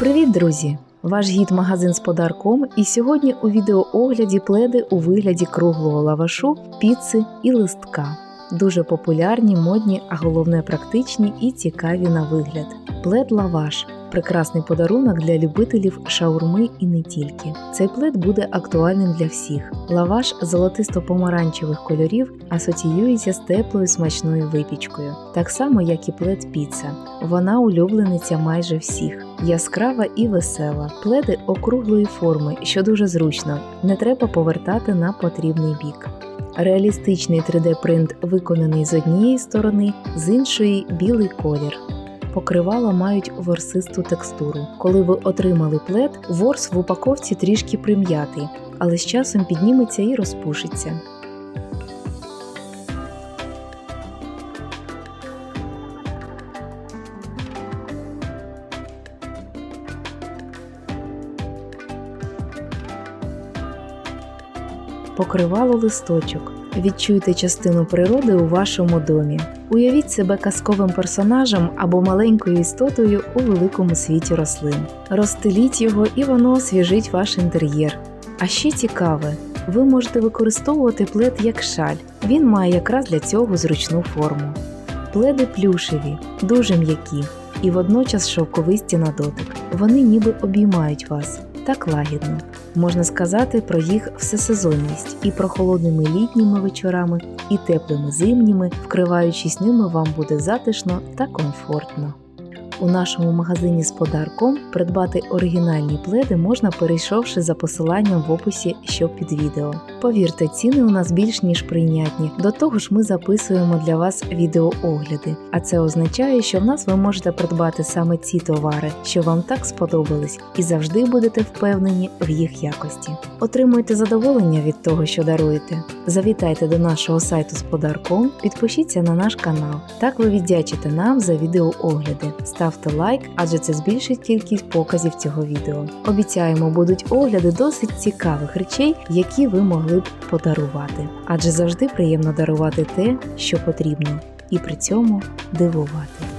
Привіт, друзі! Ваш гід магазин з подарком, і сьогодні у відеоогляді пледи у вигляді круглого лавашу, піци і листка. Дуже популярні, модні, а головне практичні і цікаві на вигляд. Плед лаваш прекрасний подарунок для любителів шаурми і не тільки. Цей плед буде актуальним для всіх. Лаваш золотисто-помаранчевих кольорів асоціюється з теплою смачною випічкою, так само як і плед піца. Вона улюблениця майже всіх. Яскрава і весела. Пледи округлої форми, що дуже зручно. Не треба повертати на потрібний бік. Реалістичний 3D-принт виконаний з однієї сторони, з іншої білий колір. Покривала мають ворсисту текстуру. Коли ви отримали плед, ворс в упаковці трішки прим'ятий, але з часом підніметься і розпушиться. Покривало листочок. Відчуйте частину природи у вашому домі. Уявіть себе казковим персонажем або маленькою істотою у великому світі рослин. Розстеліть його і воно освіжить ваш інтер'єр. А ще цікаве, ви можете використовувати плед як шаль. Він має якраз для цього зручну форму. Пледи плюшеві, дуже м'які і водночас шовковисті на дотик. Вони ніби обіймають вас так лагідно. Можна сказати про їх всесезонність і про холодними літніми вечорами, і теплими зимніми, вкриваючись ними, вам буде затишно та комфортно. У нашому магазині з подарком придбати оригінальні пледи можна перейшовши за посиланням в описі, що під відео. Повірте, ціни у нас більш ніж прийнятні. До того ж, ми записуємо для вас відеоогляди, а це означає, що в нас ви можете придбати саме ці товари, що вам так сподобались, і завжди будете впевнені в їх якості. Отримуйте задоволення від того, що даруєте. Завітайте до нашого сайту з подарком, підпишіться на наш канал. Так ви віддячите нам за відеоогляди. Ставте лайк, адже це збільшить кількість показів цього відео. Обіцяємо, будуть огляди досить цікавих речей, які ви могли б подарувати. Адже завжди приємно дарувати те, що потрібно, і при цьому дивувати.